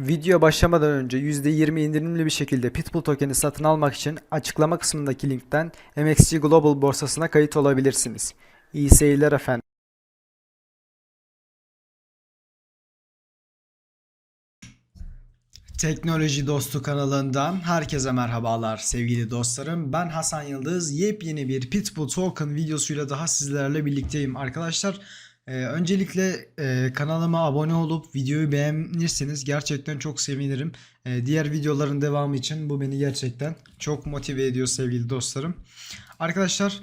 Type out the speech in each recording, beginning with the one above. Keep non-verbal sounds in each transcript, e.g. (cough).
Video başlamadan önce %20 indirimli bir şekilde Pitbull token'i satın almak için açıklama kısmındaki linkten MXC Global borsasına kayıt olabilirsiniz. İyi seyirler efendim. Teknoloji Dostu kanalından herkese merhabalar sevgili dostlarım. Ben Hasan Yıldız. Yepyeni bir Pitbull Token videosuyla daha sizlerle birlikteyim. Arkadaşlar e, öncelikle e, kanalıma abone olup videoyu beğenirseniz gerçekten çok sevinirim. E, diğer videoların devamı için bu beni gerçekten çok motive ediyor sevgili dostlarım. Arkadaşlar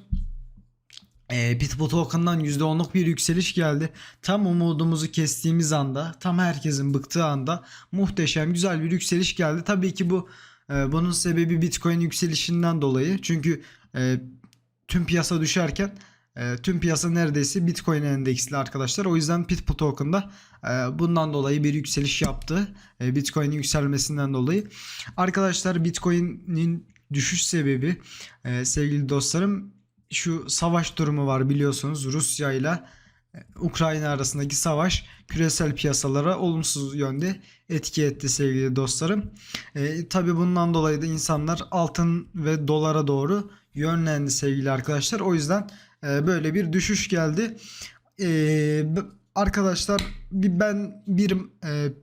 e, Pitbull Token'dan %10'luk bir yükseliş geldi. Tam umudumuzu kestiğimiz anda, tam herkesin bıktığı anda muhteşem güzel bir yükseliş geldi. Tabii ki bu e, bunun sebebi Bitcoin yükselişinden dolayı. Çünkü e, tüm piyasa düşerken e, tüm piyasa neredeyse Bitcoin endeksli arkadaşlar. O yüzden Pitbull Token'da e, bundan dolayı bir yükseliş yaptı. E, Bitcoin'in yükselmesinden dolayı. Arkadaşlar Bitcoin'in düşüş sebebi e, sevgili dostlarım şu savaş durumu var biliyorsunuz Rusya ile e, Ukrayna arasındaki savaş küresel piyasalara olumsuz yönde etki etti sevgili dostlarım. E, Tabi bundan dolayı da insanlar altın ve dolara doğru yönlendi sevgili arkadaşlar. O yüzden böyle bir düşüş geldi. E, b- arkadaşlar ben bir e,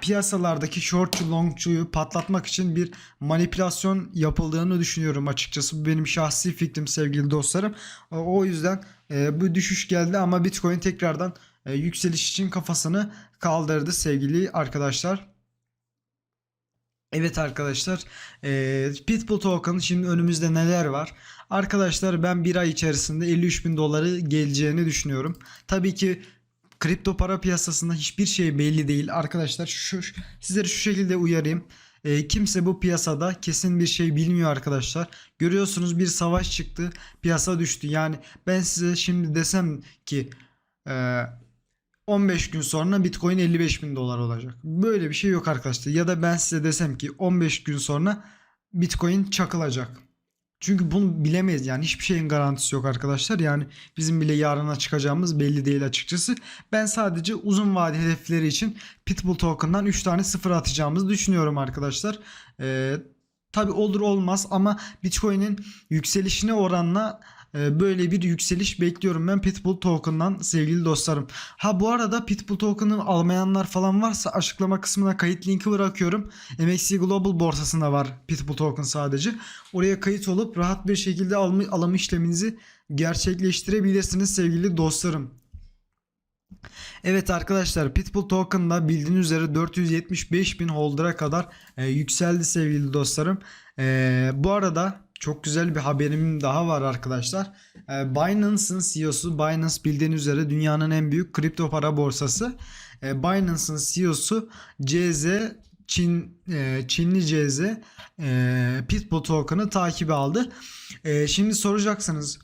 piyasalardaki shortçu longçuyu patlatmak için bir manipülasyon yapıldığını düşünüyorum açıkçası. Bu benim şahsi fikrim sevgili dostlarım. O o yüzden e, bu düşüş geldi ama Bitcoin tekrardan e, yükseliş için kafasını kaldırdı sevgili arkadaşlar. Evet arkadaşlar e, Pitbull Token şimdi önümüzde neler var? Arkadaşlar ben bir ay içerisinde 53 bin doları geleceğini düşünüyorum. Tabii ki kripto para piyasasında hiçbir şey belli değil. Arkadaşlar şu sizleri şu şekilde uyarayım. E, kimse bu piyasada kesin bir şey bilmiyor arkadaşlar. Görüyorsunuz bir savaş çıktı. Piyasa düştü. Yani ben size şimdi desem ki e, 15 gün sonra Bitcoin 55 bin dolar olacak. Böyle bir şey yok arkadaşlar. Ya da ben size desem ki 15 gün sonra Bitcoin çakılacak. Çünkü bunu bilemeyiz yani hiçbir şeyin garantisi yok arkadaşlar. Yani bizim bile yarına çıkacağımız belli değil açıkçası. Ben sadece uzun vade hedefleri için Pitbull Token'dan 3 tane sıfır atacağımızı düşünüyorum arkadaşlar. Ee, Tabi olur olmaz ama Bitcoin'in yükselişine oranla böyle bir yükseliş bekliyorum ben Pitbull Token'dan sevgili dostlarım. Ha bu arada Pitbull Token'ı almayanlar falan varsa açıklama kısmına kayıt linki bırakıyorum. MXC Global borsasında var Pitbull Token sadece. Oraya kayıt olup rahat bir şekilde alma, alım işleminizi gerçekleştirebilirsiniz sevgili dostlarım. Evet arkadaşlar Pitbull Token'da bildiğiniz üzere 475 bin holder'a kadar e, yükseldi sevgili dostlarım. E, bu arada çok güzel bir haberim daha var arkadaşlar. E, Binance'ın CEO'su Binance bildiğiniz üzere dünyanın en büyük kripto para borsası. E, Binance'ın CEO'su CZ Çin e, Çinli CZ e, Pitbull Token'ı takibe aldı. E, şimdi soracaksınız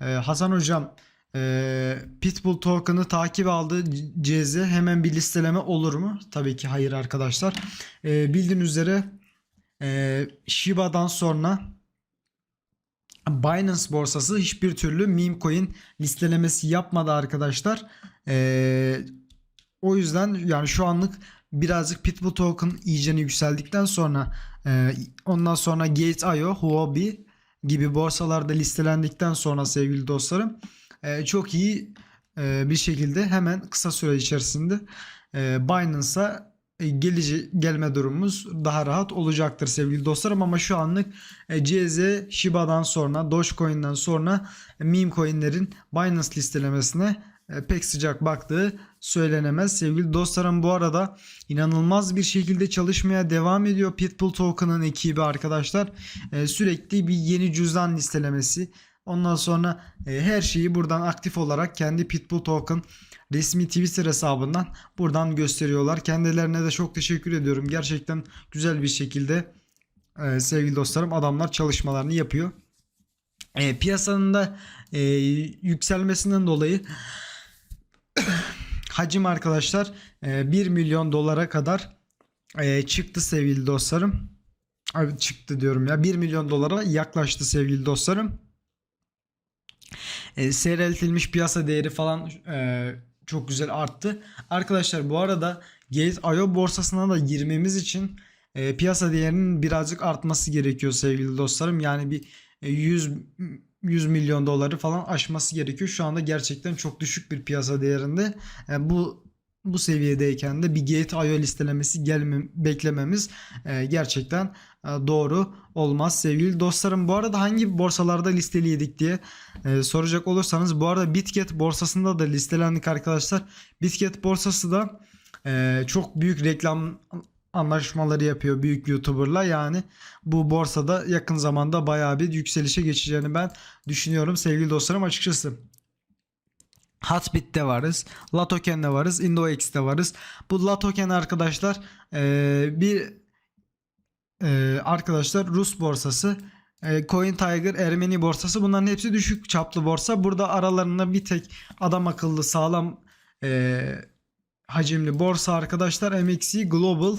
e, Hasan hocam ee, Pitbull token'ı takip aldı CZ hemen bir listeleme olur mu? Tabii ki hayır arkadaşlar. Ee, bildiğiniz üzere e, Shiba'dan sonra Binance borsası hiçbir türlü meme coin listelemesi yapmadı arkadaşlar. Ee, o yüzden yani şu anlık birazcık Pitbull token iyicene yükseldikten sonra e, ondan sonra Gate.io, Huobi gibi borsalarda listelendikten sonra sevgili dostlarım e, çok iyi e, bir şekilde hemen kısa süre içerisinde e, Binance'a gelici gelme durumumuz daha rahat olacaktır sevgili dostlarım ama şu anlık e, CZ Shiba'dan sonra Dogecoin'den sonra e, meme coin'lerin Binance listelemesine e, pek sıcak baktığı söylenemez. Sevgili dostlarım bu arada inanılmaz bir şekilde çalışmaya devam ediyor Pitbull Token'ın ekibi arkadaşlar. E, sürekli bir yeni cüzdan listelemesi Ondan sonra e, her şeyi buradan aktif olarak kendi Pitbull Token resmi Twitter hesabından buradan gösteriyorlar. Kendilerine de çok teşekkür ediyorum. Gerçekten güzel bir şekilde e, sevgili dostlarım adamlar çalışmalarını yapıyor. E, piyasanın da e, yükselmesinden dolayı (coughs) hacim arkadaşlar e, 1 milyon dolara kadar e, çıktı sevgili dostlarım. Çıktı diyorum ya 1 milyon dolara yaklaştı sevgili dostlarım e, seyreltilmiş piyasa değeri falan e, çok güzel arttı. Arkadaşlar bu arada Gate.io borsasına da girmemiz için e, piyasa değerinin birazcık artması gerekiyor sevgili dostlarım. Yani bir e, 100 100 milyon doları falan aşması gerekiyor. Şu anda gerçekten çok düşük bir piyasa değerinde. E, bu bu seviyedeyken de bir Gate.io listelemesi gelme, beklememiz e, gerçekten e, doğru olmaz sevgili dostlarım. Bu arada hangi borsalarda listeliydik diye e, soracak olursanız bu arada Bitget borsasında da listelendik arkadaşlar. Bitget borsası da e, çok büyük reklam anlaşmaları yapıyor büyük YouTuber'la yani bu borsada yakın zamanda bayağı bir yükselişe geçeceğini ben düşünüyorum sevgili dostlarım açıkçası. Hotbit'te varız. Latoken'de varız. IndoX'te varız. Bu Latoken arkadaşlar e, bir e, arkadaşlar Rus borsası. E, Coin Tiger Ermeni borsası bunların hepsi düşük çaplı borsa. Burada aralarında bir tek adam akıllı sağlam e, hacimli borsa arkadaşlar MXC Global.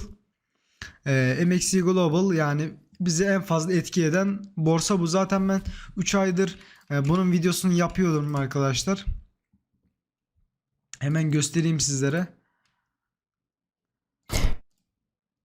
E, MXC Global yani bizi en fazla etki eden borsa bu. Zaten ben 3 aydır e, bunun videosunu yapıyordum arkadaşlar. Hemen göstereyim sizlere.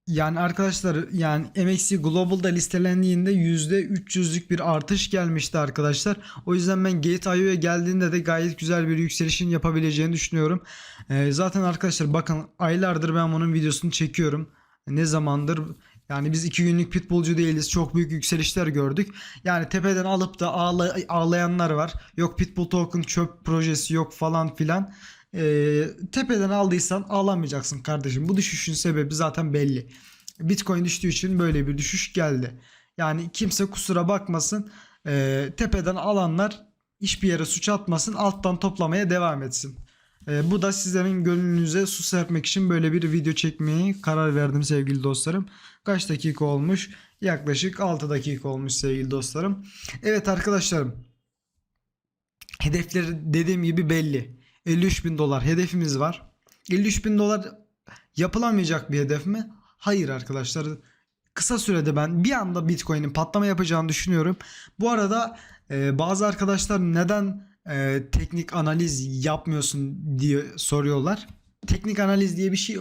Yani arkadaşlar yani MXC Global'da listelendiğinde %300'lük bir artış gelmişti arkadaşlar. O yüzden ben Gate.io'ya geldiğinde de gayet güzel bir yükselişin yapabileceğini düşünüyorum. Ee, zaten arkadaşlar bakın aylardır ben bunun videosunu çekiyorum. Ne zamandır yani biz iki günlük pitbullcu değiliz. Çok büyük yükselişler gördük. Yani tepeden alıp da ağla, ağlayanlar var. Yok pitbull token çöp projesi yok falan filan. Ee, tepeden aldıysan ağlamayacaksın kardeşim. Bu düşüşün sebebi zaten belli. Bitcoin düştüğü için böyle bir düşüş geldi. Yani kimse kusura bakmasın. Ee, tepeden alanlar hiçbir yere suç atmasın. Alttan toplamaya devam etsin. Ee, bu da sizlerin gönlünüze su serpmek için böyle bir video çekmeyi karar verdim sevgili dostlarım. Kaç dakika olmuş? Yaklaşık 6 dakika olmuş sevgili dostlarım. Evet arkadaşlarım. Hedefleri dediğim gibi belli. 53 bin dolar hedefimiz var. 53 bin dolar yapılamayacak bir hedef mi? Hayır arkadaşlar. Kısa sürede ben bir anda Bitcoin'in patlama yapacağını düşünüyorum. Bu arada e, bazı arkadaşlar neden e, teknik analiz yapmıyorsun diye soruyorlar. Teknik analiz diye bir şey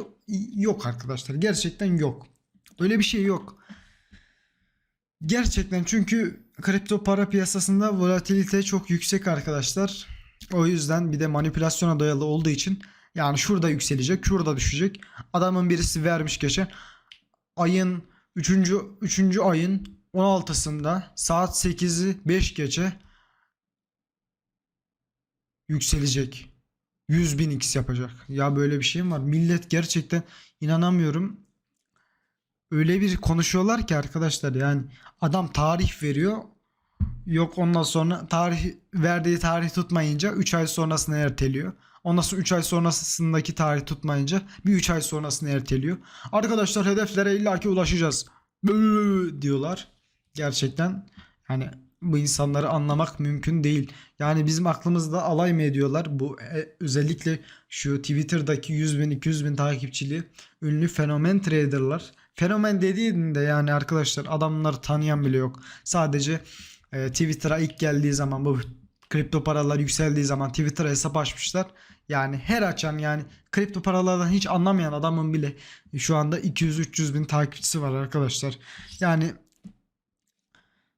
yok arkadaşlar. Gerçekten yok. Öyle bir şey yok. Gerçekten çünkü kripto para piyasasında volatilite çok yüksek arkadaşlar. O yüzden bir de manipülasyona dayalı olduğu için yani şurada yükselecek, şurada düşecek. Adamın birisi vermiş geçen ayın 3. 3. ayın 16'sında saat 8'i 5 geçe yükselecek. 100 bin x yapacak. Ya böyle bir şey mi var? Millet gerçekten inanamıyorum. Öyle bir konuşuyorlar ki arkadaşlar yani adam tarih veriyor. Yok ondan sonra tarih verdiği tarih tutmayınca 3 ay sonrasını erteliyor. Ondan sonra 3 ay sonrasındaki tarih tutmayınca bir 3 ay sonrasını erteliyor. Arkadaşlar hedeflere illaki ulaşacağız. Böyle diyorlar. Gerçekten yani bu insanları anlamak mümkün değil. Yani bizim aklımızda alay mı ediyorlar? Bu e, özellikle şu Twitter'daki 100 bin 200 bin takipçili ünlü fenomen traderlar. Fenomen dediğinde yani arkadaşlar adamları tanıyan bile yok. Sadece e, Twitter'a ilk geldiği zaman bu kripto paralar yükseldiği zaman Twitter'a hesap açmışlar. Yani her açan yani kripto paralardan hiç anlamayan adamın bile şu anda 200-300 bin takipçisi var arkadaşlar. Yani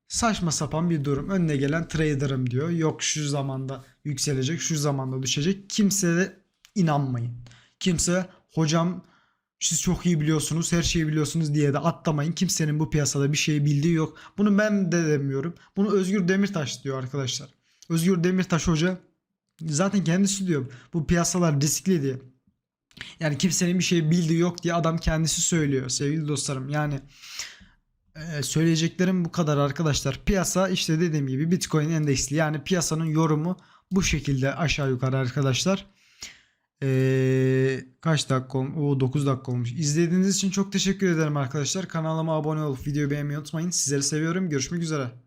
saçma sapan bir durum. Önüne gelen trader'ım diyor. Yok şu zamanda yükselecek, şu zamanda düşecek. Kimse de inanmayın. Kimse hocam siz çok iyi biliyorsunuz, her şeyi biliyorsunuz diye de atlamayın. Kimsenin bu piyasada bir şey bildiği yok. Bunu ben de demiyorum. Bunu Özgür Demirtaş diyor arkadaşlar. Özgür Demirtaş hoca zaten kendisi diyor bu piyasalar riskli diye. Yani kimsenin bir şey bildiği yok diye adam kendisi söylüyor sevgili dostlarım. Yani e, söyleyeceklerim bu kadar arkadaşlar. Piyasa işte dediğim gibi Bitcoin endeksli. Yani piyasanın yorumu bu şekilde aşağı yukarı arkadaşlar. Ee, kaç dakika olmuş? O 9 dakika olmuş. İzlediğiniz için çok teşekkür ederim arkadaşlar. Kanalıma abone olup videoyu beğenmeyi unutmayın. Sizleri seviyorum. Görüşmek üzere.